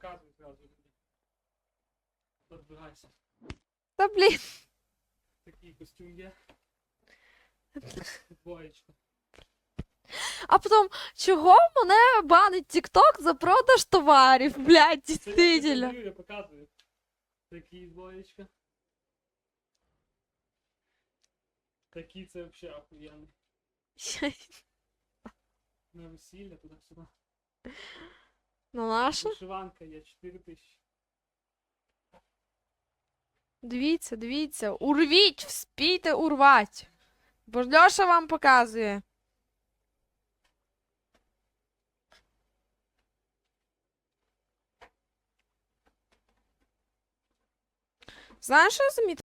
показуй зразу. Подбирайся. та блін. Такий костюм є. Двоєчка. А потім, чого мене банить TikTok за продаж товарів, блядь, дійсно. я показую. Такий двоєчка. Такий це взагалі охуєнний. На весілля туди-сюди. Ну наша? Вишиванка є 4 тисячі. Дивіться, дивіться. Урвіть, вспійте урвать. Бо Льоша вам показує. Знаєш, що я замітила?